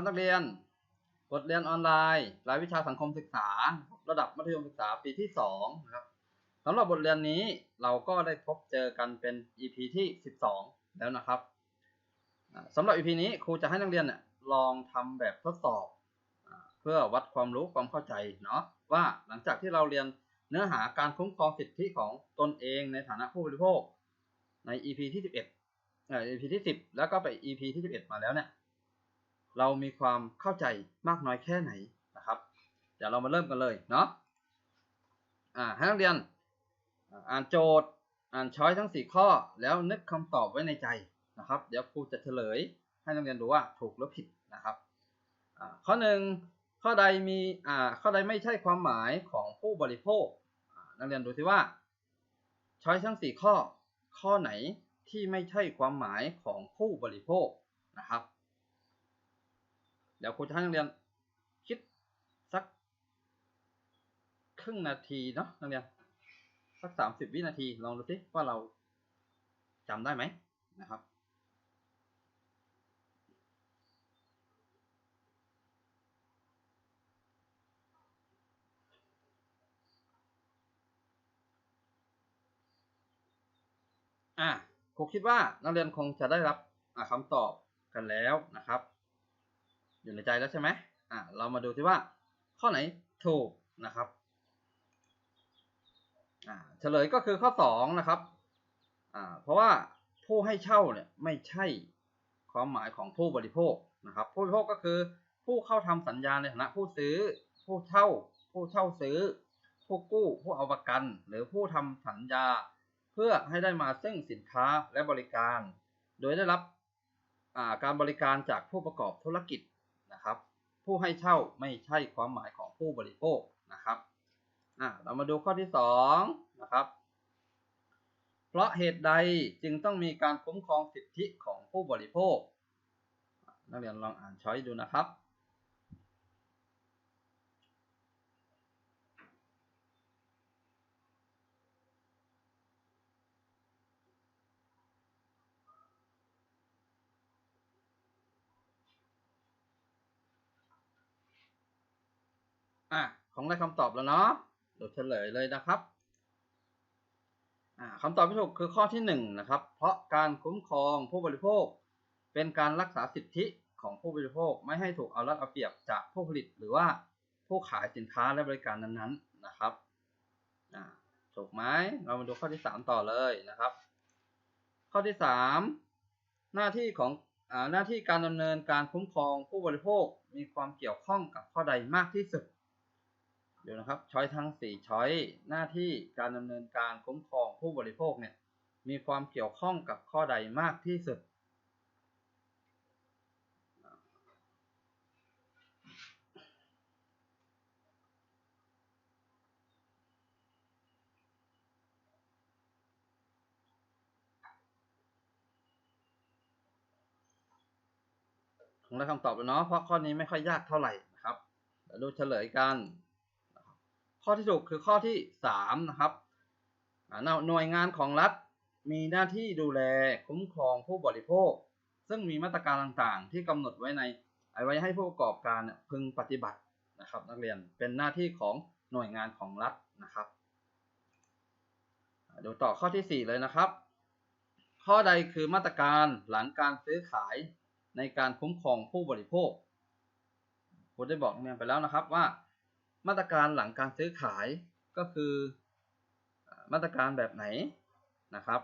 ครับนักเรียน บทเรียนออนไลน์ รายวิชาสังคมศึกษา ระดับมัธยมศึกษาปีที่สองนะครับสำหรับบทเรียนนี้เราก็ได้พบเจอกันเป็น EP ที่ 12 แล้วนะครับสำหรับ EP นี้ครูจะให้นักเรียนเนี่ยลองทำแบบทดสอบ เพื่อวัดความรู้ความเข้าใจเนาะว่าหลังจากที่เราเรียนเนื้อหาการคุ้มครองสิทธิของตนเองในฐานะผู้บริโภคใน EP ที่ 11เอ่อ EP ที่ 10 แล้วก็ไป EP ที่ 11 มาแล้วเนี่ย เรามีความเข้าใจมากน้อยแค่ไหนนะครับ เดี๋ยวเรามาเริ่มกันเลยเนาะอ่าให้นักเรียนอ่านโจทย์อ่านช้อยทั้ง 4 ข้อ แล้วนึกคำตอบไว้ในใจนะครับ เดี๋ยวครูจะเฉลย ให้นักเรียนดูว่าถูกหรือผิดนะครับอ่าข้อหนึ่งข้อใดมีอ่าข้อใดไม่ใช่ความหมายของผู้บริโภคนักเรียนดูสิว่าช้อยทั้ง 4 ข้อ ข้อไหนที่ไม่ใช่ความหมายของผู้บริโภคนะครับ เดี๋ยวครูจะให้นักเรียนคิดสักครึ่งนาทีเนาะนักเรียนสักสามสิบวินาทีลองดูสิว่าเราจำได้ไหมนะครับอะครูคิดว่านักเรียนคงจะได้รับคำตอบกันแล้วนะครับ อยู่ในใจแล้วใช่ไหมอะเรามาดูที่ว่าข้อไหนถูกนะครับอ่าเฉลยก็คือข้อสองนะครับอ่าเพราะว่าผู้ให้เช่าเนี่ยไม่ใช่ความหมายของผู้บริโภคนะครับ ผู้บริโภคก็คือผู้เข้าทำสัญญาในฐานะผู้ซื้อ ผู้เช่า ผู้เช่าซื้อ ผู้กู้ ผู้เอาประกัน หรือผู้ทำสัญญา เพื่อให้ได้มาซึ่งสินค้าและบริการ โดยได้รับอ่าการบริการจากผู้ประกอบธุรกิจ นะครับ ผู้ให้เช่าไม่ใช่ความหมายของผู้บริโภคนะครับเรามาดูข้อที่สองนะครับ เพราะเหตุใดจึงต้องมีการคุ้มครองสิทธิของผู้บริโภค นักเรียนลองอ่านช้อยดูนะครับ อะของได้คำตอบแล้วเนาะเดี๋ยวเฉลยเลยนะครับอ่าคำตอบที่ถูกคือข้อที่หนึ่งนะครับ เพราะการคุ้มครองผู้บริโภค เป็นการรักษาสิทธิของผู้บริโภคไม่ให้ถูกเอารัดเอาเปรียบจากผู้ผลิตหรือว่าผู้ขายสินค้าและบริการนั้นๆนะครับอ่าถูกไหมเรามาดูข้อที่สามต่อเลยนะครับ ข้อที่สามหน้าที่ของอ่าหน้าที่การดำเนินการคุ้มครองผู้บริโภคมีความเกี่ยวข้องกับข้อใดมากที่สุด เดี๋ยวนะครับช้อยทั้งสี่ช้อยหน้าที่การดำเนินการคุ้มครองผู้บริโภคเนี่ยมีความเกี่ยวข้องกับข้อใดมากที่สุด คงได้คำตอบแล้วเนาะเพราะข้อนี้ไม่ค่อยยากเท่าไหร่นะครับเดี๋ยวดูเฉลยกัน ข้อที่ถูกคือข้อที่สามนะครับหน่วยงานของรัฐมีหน้าที่ดูแลคุ้มครองผู้บริโภค ซึ่งมีมาตรการต่างๆ ที่กำหนดไว้ในเอไว้ให้ผู้ประกอบการพึงปฏิบัตินะครับ นักเรียนเป็นหน้าที่ของหน่วยงานของรัฐนะครับดูต่อข้อที่สี่เลยนะครับ ข้อใดคือมาตรการหลังการซื้อขายในการคุ้มครองผู้บริโภคผมได้บอกนักเรียนไปแล้วนะครับว่า มาตรการหลังการซื้อขายก็คือมาตรการแบบไหนนะครับ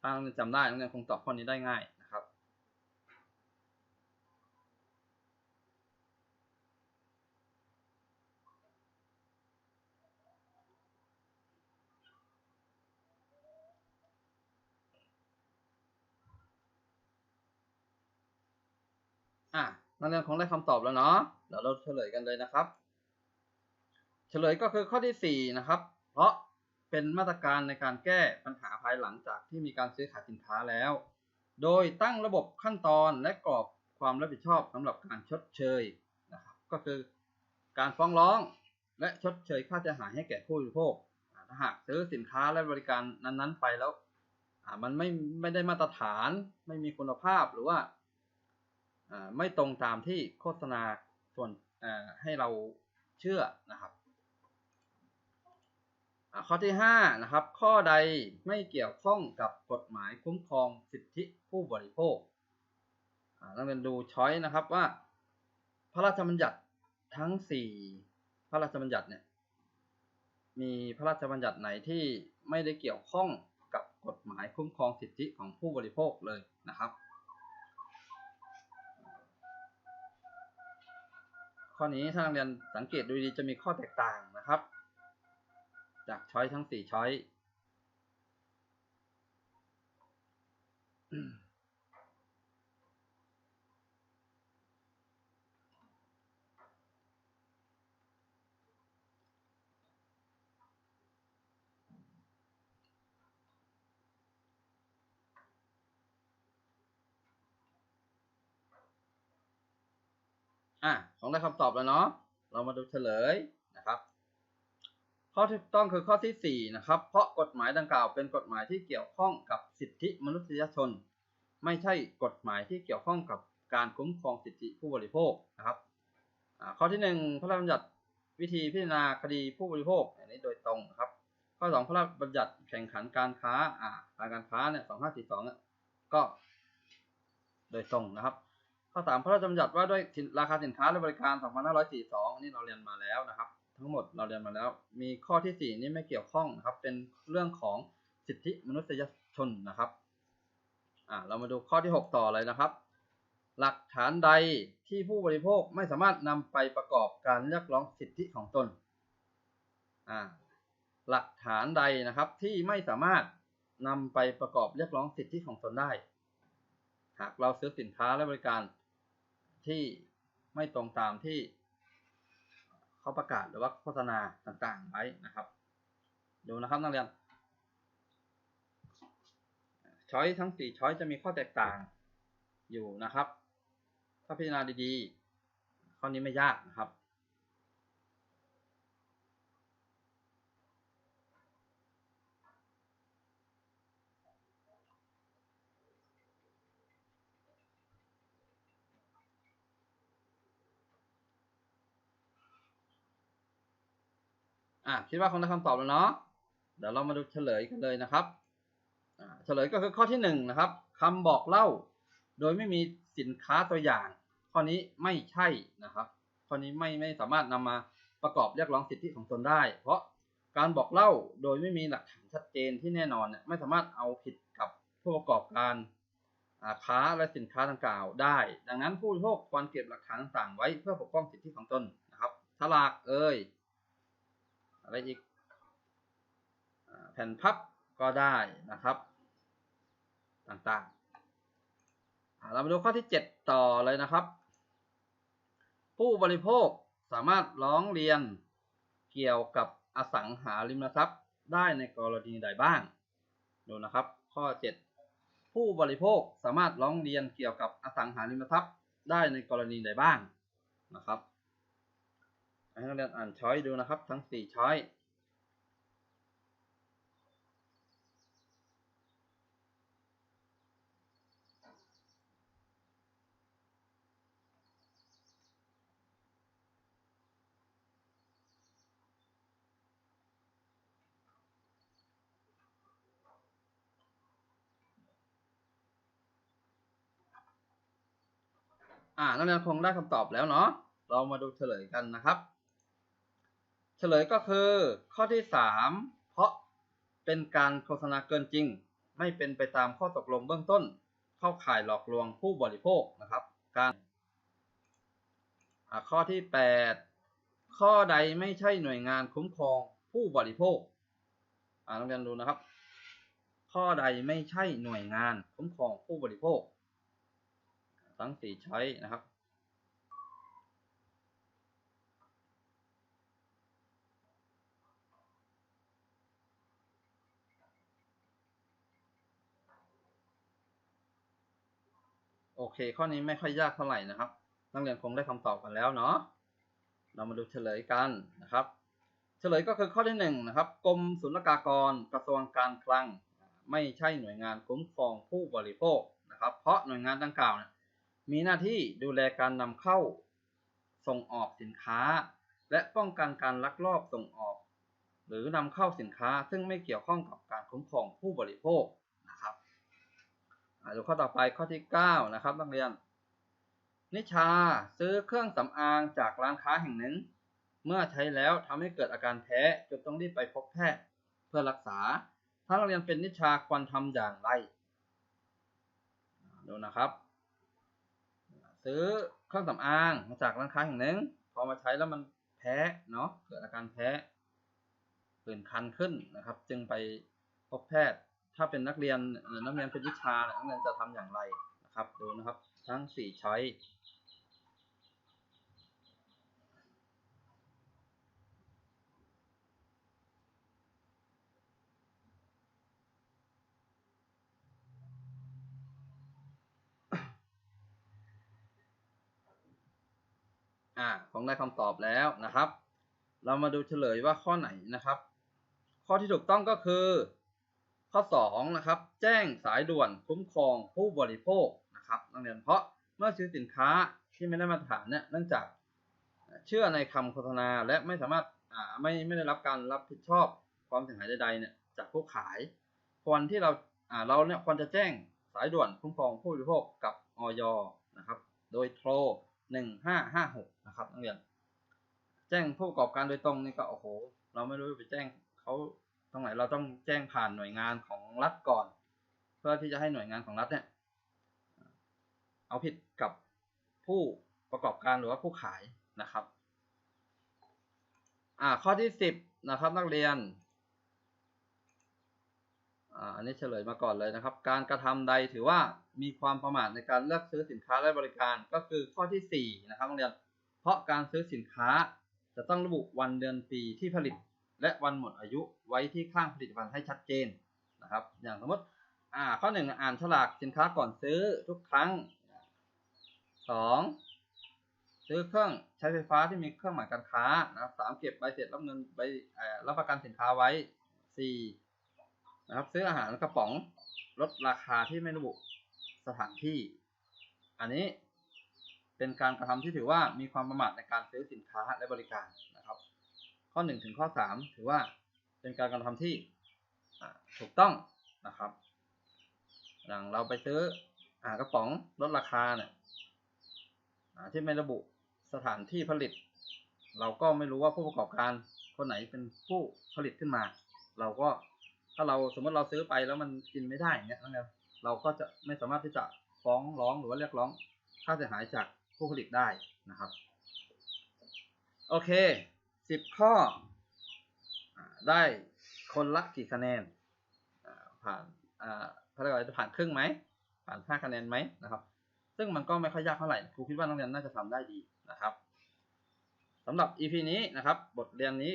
ถ้านักเรียนจำได้นักเรียนคงตอบข้อนี้ได้ง่ายนะครับ อะนักเรียนคงได้คำตอบแล้วเนาะเดี๋ยวเราเฉลยกันเลยนะครับ เฉลยก็คือข้อที่สี่นะครับ เพราะเป็นมาตรการในการแก้ปัญหาภายหลังจากที่มีการซื้อขายสินค้าแล้ว โดยตั้งระบบขั้นตอนและกรอบความรับผิดชอบสำหรับการชดเชยนะครับ ก็คือการฟ้องร้องและชดเชยค่าเสียหายให้แก่ผู้บริโภคถ้าหากซื้อสินค้าและบริการนั้นๆ ไปแล้วมันไม่ไม่ได้มาตรฐานไม่มีคุณภาพหรือว่าไม่ตรงตามที่โฆษณาส่วนให้เราเชื่อนะครับ ข้อที่ห้านะครับข้อใดไม่เกี่ยวข้องกับกฎหมายคุ้มครองสิทธิผู้บริโภคต้องเรียนดูช้อยนะครับว่า พระราชบัญญัติทั้งสี่พระราชบัญญัติเนี่ยมีพระราชบัญญัติไหนที่ไม่ได้เกี่ยวข้องกับกฎหมายคุ้มครองสิทธิของผู้บริโภคเลยนะครับ ข้อนี้ถ้านักเรียนสังเกตดูดีจะมีข้อแตกต่างนะครับ จากช้อยทั้งสี่ช้อยอะ ของได้คำตอบแล้วเนาะ เรามาดูเฉลย ข้อที่ต้องคือข้อที่สี่นะครับ เพราะกฎหมายดังกล่าวเป็นกฎหมายที่เกี่ยวข้องกับสิทธิมนุษยชน ไม่ใช่กฎหมายที่เกี่ยวข้องกับการคุ้มครองสิทธิผู้บริโภคนะครับข้อที่หนึ่งพระราชบัญญัติวิธีพิจารณาคดีผู้บริโภคอันนี้โดยตรงนะครับ ข้อสองพระราชบัญญัติแข่งขันการค้าอ่าการการค้าเนี่ยสองห้าสี่สองเนี่ยก็โดยตรงนะครับ ข้อสามพระราชบัญญัติว่าด้วยราคาสินค้าและบริการ 2542อันนี้เราเรียนมาแล้วนะครับ ทั้งหมดเราเรียนมาแล้ว มีข้อที่สี่นี่ไม่เกี่ยวข้องนะครับ เป็นเรื่องของสิทธิมนุษยชนนะครับอ่าเรามาดูข้อที่หกต่อเลยนะครับ หลักฐานใดที่ผู้บริโภคไม่สามารถนำไปประกอบการเรียกร้องสิทธิของตนอ่าหลักฐานใดนะครับที่ไม่สามารถนำไปประกอบเรียกร้องสิทธิของตนได้ หากเราซื้อสินค้าและบริการที่ไม่ตรงตามที่ เขาประกาศหรือว่าโฆษณาต่างๆไว้นะครับ ดูนะครับนักเรียนช้อยทั้งสี่ช้อยจะมีข้อแตกต่างอยู่นะครับ ถ้าพิจารณาดีๆ ข้อนี้ไม่ยากนะครับ อะคิดว่าคงได้คำตอบแล้วเนาะเดี๋ยวเรามาดูเฉลยกันเลยนะครับเฉลยก็คือข้อที่หนึ่งนะครับคำบอกเล่า โดยไม่มีสินค้าตัวอย่าง ข้อนี้ไม่ใช่นะครับ ข้อนี้ไม่ไม่สามารถนำมาประกอบเรียกร้องสิทธิของตนได้ เพราะการบอกเล่าโดยไม่มีหลักฐานชัดเจนที่แน่นอนเนี่ยไม่สามารถเอาผิดกับผู้ประกอบการค้าและสินค้าดังกล่าวได้ ดังนั้นผู้บริโภคควรเก็บหลักฐานต่างๆไว้เพื่อปกป้องสิทธิของตนนะครับฉลากเอ่ย อะไรอีกแผ่นพับก็ได้นะครับ ต่างๆ เรามาดูข้อที่ 7 ต่อเลยนะครับ ผู้บริโภคสามารถร้องเรียนเกี่ยวกับอสังหาริมทรัพย์ได้ในกรณีใดบ้าง ดูนะครับ ข้อ 7 ผู้บริโภคสามารถร้องเรียนเกี่ยวกับอสังหาริมทรัพย์ได้ในกรณีใดบ้างนะครับ ให้นักเรียนอ่านช้อยดูนะครับ ทั้งสี่ช้อยอ่านักเรียนคงได้คำตอบแล้วเนาะ เรามาดูเฉลยกันนะครับ เฉลยก็คือ ข้อที่สามเพราะเป็นการโฆษณาเกินจริง ไม่เป็นไปตามข้อตกลงเบื้องต้น เข้าข่ายหลอกลวงผู้บริโภคนะครับ การข้อที่แปดข้อใดไม่ใช่หน่วยงานคุ้มครองผู้บริโภคอ่านกเรียนดูนะครับ ข้อใดไม่ใช่หน่วยงานคุ้มครองผู้บริโภค ทั้งสี่ช้อยนะครับ โอเค ข้อนี้ไม่ค่อยยากเท่าไหร่นะครับ นักเรียนคงได้คำตอบกันแล้วเนาะเรามาดูเฉลยกันนะครับ เฉลยก็คือข้อที่หนึ่งนะครับกรมศุลกากรกระทรวงการคลัง ไม่ใช่หน่วยงานคุ้มครองผู้บริโภคนะครับ เพราะหน่วยงานดังกล่าวเนี่ยมีหน้าที่ดูแลการนำเข้าส่งออกสินค้า และป้องกันการลักลอบส่งออก หรือนำเข้าสินค้า ซึ่งไม่เกี่ยวข้องกับการคุ้มครองผู้บริโภค ดูข้อต่อไปข้อที่ 9 นะครับนักเรียน นิชาซื้อเครื่องสำอางจากร้านค้าแห่งหนึ่ง เมื่อใช้แล้วทำให้เกิดอาการแพ้จนต้องรีบไปพบแพทย์เพื่อรักษา ถ้านักเรียนเป็นนิชาควรทำอย่างไรดูนะครับ ซื้อเครื่องสำอางมาจากร้านค้าแห่งหนึ่ง พอมาใช้แล้วมันแพ้เนาะเกิดอาการแพ้ผื่นคันขึ้นนะครับ จึงไปพบแพทย์ ถ้าเป็นนักเรียนนักเรียนเป็นวิชานักเรียนจะทำอย่างไรนะครับ ดูนะครับ ทั้งสี่ช้อยอ่าผมได้คำตอบแล้วนะครับ เรามาดูเฉลยว่าข้อไหนนะครับ ข้อที่ถูกต้องก็คือ ข้อ2นะครับแจ้งสายด่วนคุ้มครองผู้บริโภคนะครับนักเรียนเพราะเมื่อซื้อสินค้าที่ไม่ได้มาตรฐานเนี่ยเนื่องจากเชื่อในคำโฆษณาและไม่สามารถอ่าไม่ไม่ได้รับการรับผิดชอบความเสียหายใดๆเนี่ยจากผู้ขายควรที่เราอ่าเราเนี่ยควรจะแจ้งสายด่วนคุ้มครองผู้บริโภคกับออยนะครับ โดยโทร 1556 นะครับนักเรียน แจ้งผู้ประกอบการโดยตรงนี่ก็โอ้โห เราไม่รู้ไปแจ้งเขา ตรงไหนเราต้องแจ้งผ่านหน่วยงานของรัฐก่อน เพื่อที่จะให้หน่วยงานของรัฐเนี่ยเอาผิดกับผู้ประกอบการหรือว่าผู้ขายนะครับอ่าข้อที่สิบนะครับนักเรียนอ่าอันนี้เฉลยมาก่อนเลยนะครับ การกระทำใดถือว่ามีความประมาทในการเลือกซื้อสินค้าและบริการก็คือข้อที่สี่นะครับนักเรียน เพราะการซื้อสินค้าจะต้องระบุวันเดือนปีที่ผลิต และวันหมดอายุไว้ที่ข้างผลิตภัณฑ์ให้ชัดเจนนะครับ อย่างสมมติอ่าข้อหนึ่งอ่านฉลากสินค้าก่อนซื้อทุกครั้งสองซื้อเครื่องใช้ไฟฟ้าที่มีเครื่องหมายการค้านะครับสามเก็บใบเสร็จรับเงินใบรับประกันสินค้าไว้สี่นะครับซื้ออาหารกระป๋องลดราคาที่ไม่ระบุสถานที่ อันนี้เป็นการกระทำที่ถือว่ามีความประมาทในการซื้อสินค้าและบริการ ข้อหนึ่งถึงข้อสามถือว่าเป็นการกระทำที่ถูกต้องนะครับอย่างเราไปซื้ออกระป๋องลดราคาเนี่ยที่ไม่ระบุสถานที่ผลิต เราก็ไม่รู้ว่าผู้ประกอบการคนไหนเป็นผู้ผลิตขึ้นมา เราก็ถ้าเราสมมติเราซื้อไปแล้วมันกินไม่ได้เงี้ยนะครับเราก็จะไม่สามารถที่จะฟ้องร้องหรือว่าเรียกร้องค่าเสียหายจากผู้ผลิตได้นะครับ โอเค สิบข้อได้คนละกี่คะแนนผ่านอ่าเขาเรียกว่าจะผ่านครึ่งไหมผ่านห้าคะแนนไหมนะครับ ซึ่งมันก็ไม่ค่อยยากเท่าไหร่ครูคิดว่านักเรียนน่าจะทำได้ดีนะครับสำหรับ EP นี้นะครับ บทเรียนนี้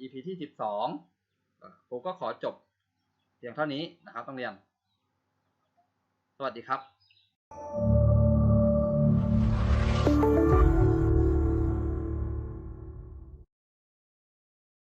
EP ที่สิบสองครูก็ขอจบเพียงเท่านี้นะครับนักเรียน สวัสดีครับ